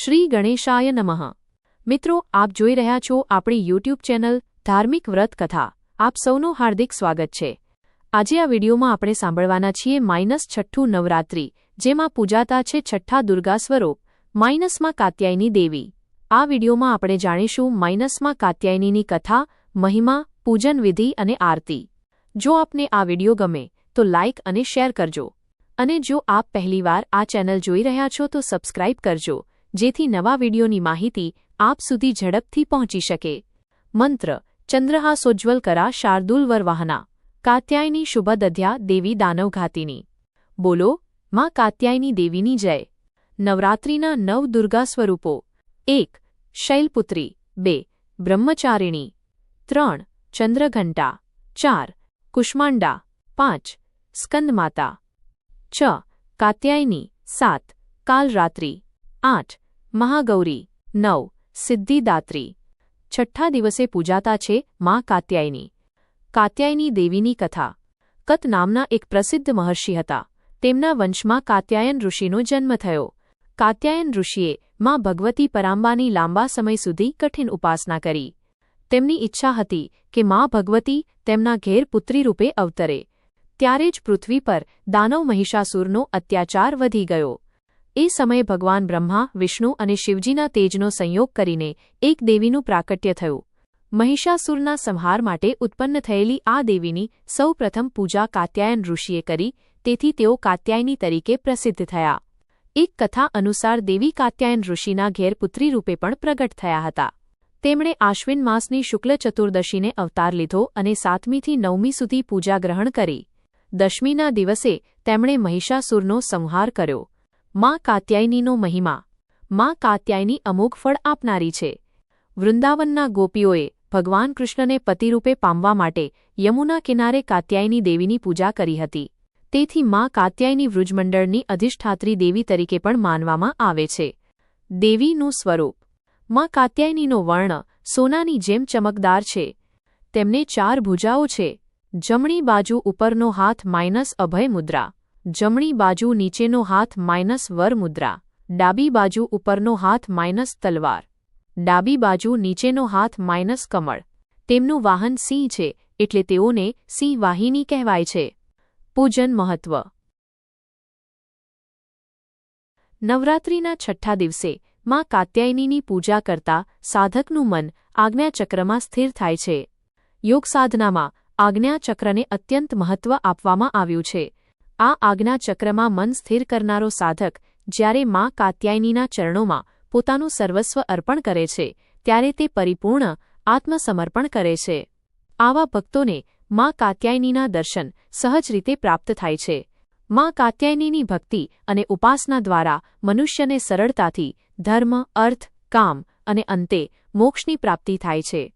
શ્રી ગણેશાય નમઃ. મિત્રો, આપ જોઈ રહ્યા છો આપણી યુટ્યુબ ચેનલ ધાર્મિક વ્રત કથા. આપ સૌનું હાર્દિક સ્વાગત છે. આજે આ વિડીયોમાં આપણે સાંભળવાના છીએ માઇનસ છઠ્ઠું નવરાત્રિ, જેમાં પૂજાતા છે છઠ્ઠા દુર્ગા સ્વરૂપ, માઇનસમાં કાત્યાયની દેવી. આ વિડીયોમાં આપણે જાણીશું માઇનસમાં કાત્યાયનીની કથા, મહિમા, પૂજન વિધિ અને આરતી. જો આપને આ વીડિયો ગમે, તો લાઇક અને શેર કરજો. અને જો આપ પહેલીવાર આ ચેનલ જોઈ રહ્યા છો તો સબસ્ક્રાઇબ કરજો. જેથી નવા વિડીયોની માહિતી આપ સુધી ઝડપથી પહોંચી શકે. મંત્ર ચંદ્રહાસોજ્જવલ કરા શાર્દુલ વરવાહના કાત્યાયની શુભદધ્યા દેવી દાનવઘાતીની. બોલો, માં કાત્યાયની દેવીની જય. નવરાત્રિના નવ દુર્ગા સ્વરૂપો. એક, શૈલપુત્રી. બે, બ્રહ્મચારિણી. ત્રણ, ચંદ્રઘંટા. ચાર, કુષ્માંડા. પાંચ, સ્કંદમાતા. છ, કાત્યાયની. સાત, કાલરાત્રિ. આઠ મહાગૌરી, નવ, સિદ્ધિદાત્રી. છઠ્ઠા દિવસે પૂજાતા છે મા કાત્યાયની. કાત્યાયની દેવીની કથા. કત નામના એક પ્રસિદ્ધ મહર્ષિ હતા. તેમના વંશમાં કાત્યાયન ઋષિનો જન્મ થયો. કાત્યાયન ઋષિએ મા ભગવતી પરાંબાની લાંબા સમય સુધી કઠિન ઉપાસના કરી. તેમની ઈચ્છા હતી કે મા ભગવતી તેમના ઘેર પુત્રી રૂપે અવતરે. ત્યારે જ પૃથ્વી પર દાનવ મહિષાસુરનો અત્યાચાર વધી ગયો. એ સમયે ભગવાન બ્રહ્મા, વિષ્ણુ અને શિવજીના તેજનો સંયોગ કરીને એક દેવીનું પ્રાકટ્ય થયું. મહિષાસુરના સંહાર માટે ઉત્પન્ન થયેલી આ દેવીની સૌપ્રથમ પૂજા કાત્યાયન ઋષિએ કરી, તેથી તેઓ કાત્યાયની તરીકે પ્રસિદ્ધ થયા. એક કથા અનુસાર દેવી કાત્યાયન ઋષિના ઘેર પુત્રી રૂપે પણ પ્રગટ થયા હતા. તેમણે આશ્વિન માસની શુક્લ ચતુર્દશીને અવતાર લીધો અને સાતમીથી નવમી સુધી પૂજા ગ્રહણ કરી. દશમીના દિવસે તેમણે મહિષાસુરનો સંહાર કર્યો. માં કાત્યાયનીનો મહિમા. માં કાત્યાયની અમુક ફળ આપનારી છે. વૃંદાવનના ગોપીઓએ ભગવાન કૃષ્ણને પતિરૂપે પામવા માટે યમુના કિનારે કાત્યાયની દેવીની પૂજા કરી હતી. તેથી માં કાત્યાયની વૃજમંડળની અધિષ્ઠાત્રી દેવી તરીકે પણ માનવામાં આવે છે. દેવીનું સ્વરૂપ. માં કાત્યાયનીનો વર્ણ સોનાની જેમ ચમકદાર છે. તેમને ચાર ભુજાઓ છે. જમણી બાજુ ઉપરનો હાથ માઇનસ અભય મુદ્રા જમણી બાજુ નીચેનો હાથ માઇનસ વર મુદ્રા, ડાબી બાજુ ઉપરનો હાથ માઇનસ તલવાર. ડાબી બાજુ નીચેનો હાથ માઇનસ કમળ. તેમનું વાહન સિંહ છે, એટલે તેઓને સિંહ વાહિની કહેવાય છે. પૂજન મહત્વ. નવરાત્રિના છઠ્ઠા દિવસે માં કાત્યાયનીની પૂજા કરતા સાધકનું મન આજ્ઞાચક્રમાં સ્થિર થાય છે. યોગ સાધનામાં આજ્ઞાચક્રને અત્યંત મહત્વ આપવામાં આવ્યું છે. આ આજ્ઞાચક્રમાં મન સ્થિર કરનારો સાધક, જ્યારે મા કાત્યાયનીના ચરણોમાં પોતાનું સર્વસ્વ અર્પણ કરે છે, ત્યારે તે પરિપૂર્ણ આત્મસમર્પણ કરે છે. આવા ભક્તોને મા કાત્યાયનીના દર્શન સહજ રીતે પ્રાપ્ત થાય છે. મા કાત્યાયનીની ભક્તિ અને ઉપાસના દ્વારા મનુષ્યને સરળતાથી ધર્મ, અર્થ, કામ અને અંતે મોક્ષની પ્રાપ્તિ થાય છે.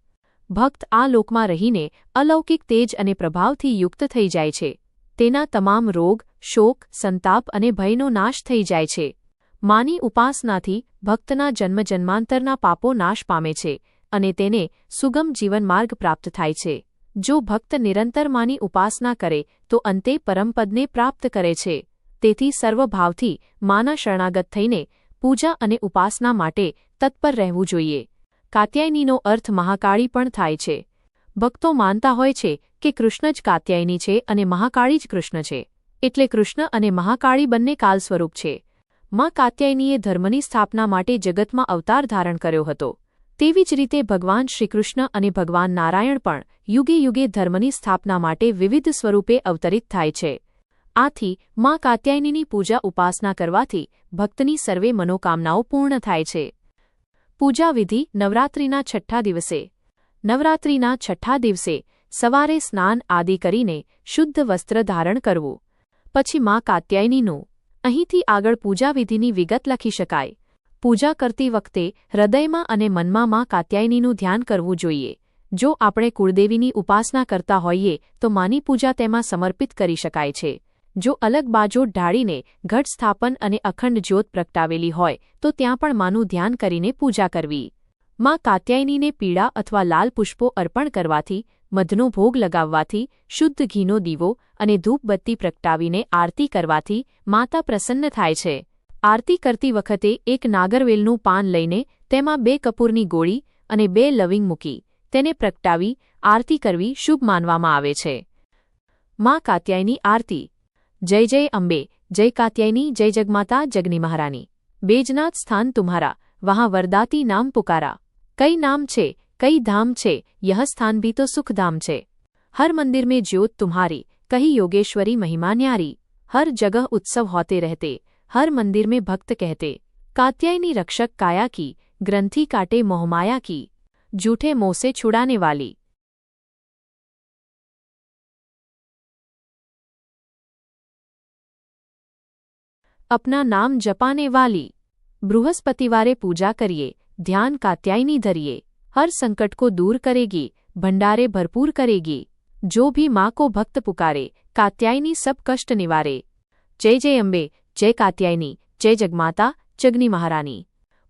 ભક્ત આ લોકમાં રહીને અલૌકિક તેજ અને પ્રભાવથી યુક્ત થઈ જાય છે. તેના તમામ રોગ, શોક, સંતાપ અને ભયનો નાશ થઈ જાય છે. માની ઉપાસનાથી ભક્તના જન્મજન્માંતરના પાપો નાશ પામે છે અને તેને સુગમ જીવનમાર્ગ પ્રાપ્ત થાય છે. જો ભક્ત નિરંતર માની ઉપાસના કરે, તો અંતે પરમપદને પ્રાપ્ત કરે છે. તેથી સર્વભાવથી માના શરણાગત થઈને પૂજા અને ઉપાસના માટે તત્પર રહેવું જોઈએ. કાત્યાયનીનો અર્થ મહાકાળી પણ થાય છે. ભક્તો માનતા હોય છે કે કૃષ્ણ જ કાત્યાયની છે અને મહાકાળી જ કૃષ્ણ છે. એટલે કૃષ્ણ અને મહાકાળી બંને કાલ સ્વરૂપ છે. માં કાત્યાયનીએ ધર્મની સ્થાપના માટે જગતમાં અવતાર ધારણ કર્યો હતો. તેવી જ રીતે ભગવાન શ્રીકૃષ્ણ અને ભગવાન નારાયણ પણ યુગે યુગે ધર્મની સ્થાપના માટે વિવિધ સ્વરૂપે અવતરિત થાય છે. આથી, માં કાત્યાયનીની પૂજા ઉપાસના કરવાથી ભક્તની સર્વે મનોકામનાઓ પૂર્ણ થાય છે. પૂજા વિધિ નવરાત્રિના છઠ્ઠા દિવસે નવરાત્રિના છઠ્ઠા દિવસે સવારે સ્નાન આદિ કરીને શુદ્ધ વસ્ત્ર ધારણ કરવું. પછી મા કાત્યાયનીનું, અહીંથી આગળ પૂજાવિધિની વિગત લખી શકાય. પૂજા કરતી વખતે હૃદયમાં અને મનમાં મા કાત્યાયનીનું ધ્યાન કરવું જોઈએ. જો આપણે કુળદેવીની ઉપાસના કરતા હોઈએ, તો માની પૂજા તેમાં સમર્પિત કરી શકાય છે. જો અલગ બાજુ ઢાળીને ઘટ સ્થાપન અને અખંડ જ્યોત પ્રગટાવેલી હોય, તો ત્યાં પણ માનું ધ્યાન કરીને પૂજા કરવી. માં કાત્યાયનીને પીળા અથવા લાલ પુષ્પો અર્પણ કરવાથી, મધનો ભોગ લગાવવાથી, શુદ્ધ ઘીનો દીવો અને ધૂપબત્તી પ્રગટાવીને આરતી કરવાથી માતા પ્રસન્ન થાય છે. આરતી કરતી વખતે એક નાગરવેલનું પાન લઈને તેમાં બે કપૂરની ગોળી અને બે લવિંગ મૂકી, તેને પ્રગટાવી, આરતી કરવી શુભ માનવામાં આવે છે. માં કાત્યાયની આરતી. જય જય અંબે, જય કાત્યાયની, જય જગમાતા જગની મહારાની. બેજનાથ સ્થાન તુમ્હારા, વહાં વરદાતી નામ પુકારા. कई नाम छे, कई धाम छे, यह स्थान भी तो सुखधाम छे। हर मंदिर में ज्योत तुम्हारी, कही योगेश्वरी महिमा न्यारी। हर जगह उत्सव होते रहते, हर मंदिर में भक्त कहते। कात्यायनी रक्षक काया की, ग्रंथि काटे मोहमाया की। झूठे मोह से छुड़ाने वाली। अपना नाम जपाने वाली। बृहस्पतिवारे पूजा करिए ध्यान कात्यायनी धरिए हर संकट को दूर करेगी भंडारे भरपूर करेगी जो भी माँ को भक्त पुकारे कात्यायनी सब कष्ट निवारे जय जय अंबे जय कात्यायनी जय जगमाता जगनी महारानी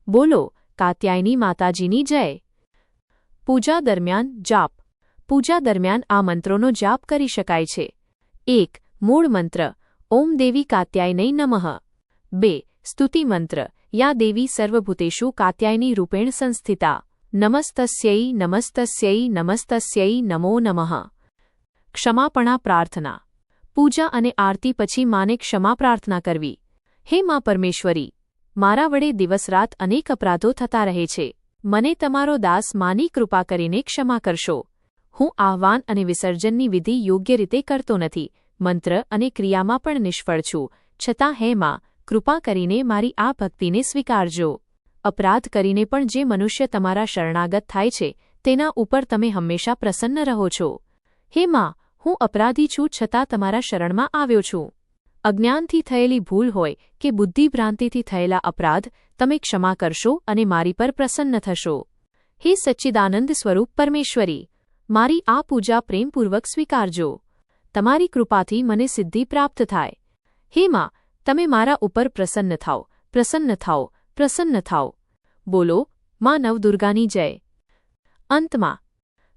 બોલો કાત્યાયની માતાજીની જય પૂજા દરમિયાન જાપ પૂજા દરમિયાન આ મંત્રોનો જાપ કરી શકાય છે એક મૂળ મંત્ર ઓમ દેવી કાત્યાયનૈ નમઃ બે સ્તુતિ મંત્ર યા દેવી સર્વભૂતેષુ કાત્યાયની રૂપેણ સંસ્થિતા નમસ્તસ્યૈ નમસ્તસ્યૈ નમસ્તસ્યૈ નમો નમઃ ક્ષમાપણા પ્રાર્થના પૂજા અને આરતી પછી માને ક્ષમા પ્રાર્થના કરવી હે મા પરમેશ્વરી મારા વડે દિવસરાત અનેક અપરાધો થતા રહે છે મને તમારો દાસ માની કૃપા કરીને ક્ષમા કરશો હું આહવાન અને વિસર્જનની વિધિ યોગ્ય રીતે કરતો નથી મંત્ર અને ક્રિયામાં પણ નિષ્ફળ છું છતાં હે માં કૃપા કરીને મારી આ ભક્તિને સ્વીકારજો. અપરાધ કરીને પણ જે મનુષ્ય તમારા શરણાગત થાય છે, તેના ઉપર તમે હંમેશા પ્રસન્ન રહો છો. હે માં, હું અપરાધી છું છતાં તમારા શરણમાં આવ્યો છું. અજ્ઞાનથી થયેલી ભૂલ હોય કે બુદ્ધિભ્રાંતિથી થયેલા અપરાધ, તમે ક્ષમા કરશો અને મારી પર પ્રસન્ન થશો. હે સચ્ચિદાનંદ સ્વરૂપ પરમેશ્વરી, મારી આ પૂજા પ્રેમપૂર્વક સ્વીકારજો. તમારી કૃપાથી મને સિદ્ધિ પ્રાપ્ત થાય. હે માં તમે મારા ઉપર પ્રસન્ન થાઓ પ્રસન્ન થાઓ પ્રસન્ન થાઓ. બોલો, માં નવદુર્ગાની જય. અંતમાં,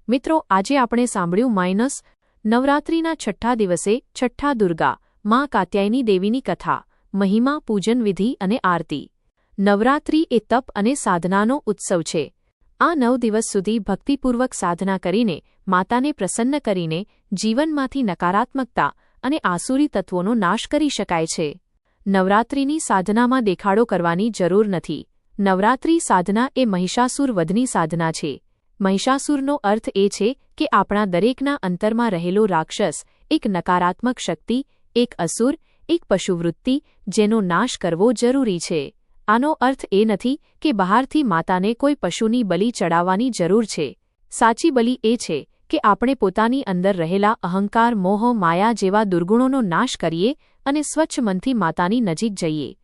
મિત્રો, આજે આપણે સાંભળ્યું માઇનસ નવરાત્રિના છઠ્ઠા દિવસે છઠ્ઠા દુર્ગા, માં કાત્યાયની દેવીની કથા, મહિમા, પૂજન વિધિ અને આરતી. નવરાત્રિ એ તપ અને સાધનાનો ઉત્સવ છે. આ નવ દિવસ સુધી ભક્તિપૂર્વક સાધના કરીને, માતાને પ્રસન્ન કરીને, જીવનમાંથી નકારાત્મકતા અને આસુરી તત્વોનો નાશ કરી શકાય છે. નવરાત્રિની સાધનામાં દેખાડો કરવાની જરૂર નથી. નવરાત્રિ સાધના એ મહિષાસુર વધની સાધના છે. મહિષાસુરનો અર્થ એ છે કે આપણા દરેકના અંતરમાં રહેલો રાક્ષસ, એક નકારાત્મક શક્તિ, એક અસુર, એક પશુવૃત્તિ, જેનો નાશ કરવો જરૂરી છે. આનો અર્થ એ નથી કે બહારથી માતાને કોઈ પશુની બલિ ચડાવવાની જરૂર છે. સાચી બલિ એ છે કે આપણે પોતાની અંદર રહેલા અહંકાર, મોહ, માયા જેવા દુર્ગુણોનો નાશ કરીએ અને સ્વચ્છ મનથી માતાની નજીક જઈએ.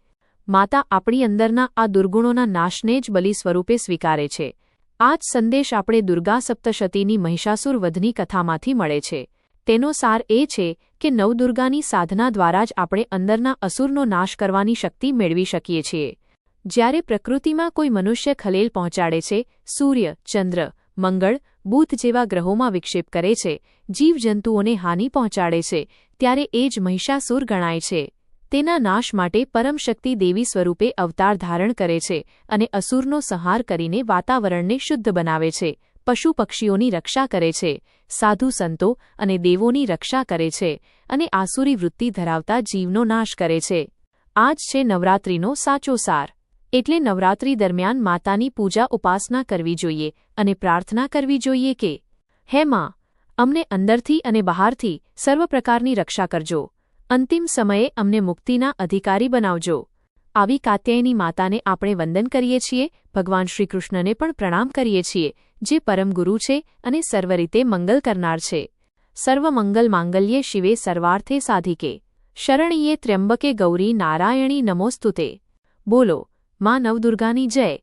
માતા આપણી અંદરના આ દુર્ગુણોના નાશને જ બલિ સ્વરૂપે સ્વીકારે છે. આ જ સંદેશ આપણે દુર્ગા સપ્તશતીની મહિષાસુર વધની કથામાંથી મળે છે. તેનો સાર એ છે કે નવદુર્ગાની સાધના દ્વારા જ આપણે અંદરના અસુરનો નાશ કરવાની શક્તિ મેળવી શકીએ છીએ. જ્યારે પ્રકૃતિમાં કોઈ મનુષ્ય ખલેલ પહોંચાડે છે, સૂર્ય, ચંદ્ર મંગળ, બુધ જેવા ગ્રહોમાં વિક્ષેપ કરે છે, જીવજંતુઓને હાનિ પહોંચાડે છે, ત્યારે એ જ મહિષાસુર ગણાય છે. તેના નાશ માટે પરમશક્તિ દેવી સ્વરૂપે અવતાર ધારણ કરે છે અને અસુરનો સંહાર કરીને વાતાવરણને શુદ્ધ બનાવે છે, પશુ પક્ષીઓની રક્ષા કરે છે, સાધુ સંતો અને દેવોની રક્ષા કરે છે અને આસુરી વૃત્તિ ધરાવતા જીવનો નાશ કરે છે. આ જ છે નવરાત્રિનો સાચો સાર. એટલે નવરાત્રી દરમિયાન માતાની પૂજા ઉપાસના કરવી જોઈએ અને પ્રાર્થના કરવી જોઈએ કે, હે માં, અમને અંદરથી અને બહારથી સર્વ પ્રકારની રક્ષા કરજો. અંતિમ સમયે અમને મુક્તિના અધિકારી બનાવજો. આવી કાત્યાયની માતાને આપણે વંદન કરીએ છીએ, ભગવાન શ્રીકૃષ્ણને પણ પ્રણામ કરીએ છીએ, જે પરમગુરુ છે અને સર્વ રીતે મંગલ કરનાર છે. સર્વ મંગલ માંગલ્યે શિવે સર્વાર્થે સાધિકે. શરણીએ ત્ર્યંબકે ગૌરી નારાયણી નમોસ્તુતે. બોલો માં નવદુર્ગાની જય.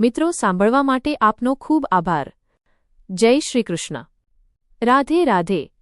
મિત્રો સાંભળવા માટે આપનો ખૂબ આભાર. જય શ્રીકૃષ્ણ રાધે રાધે.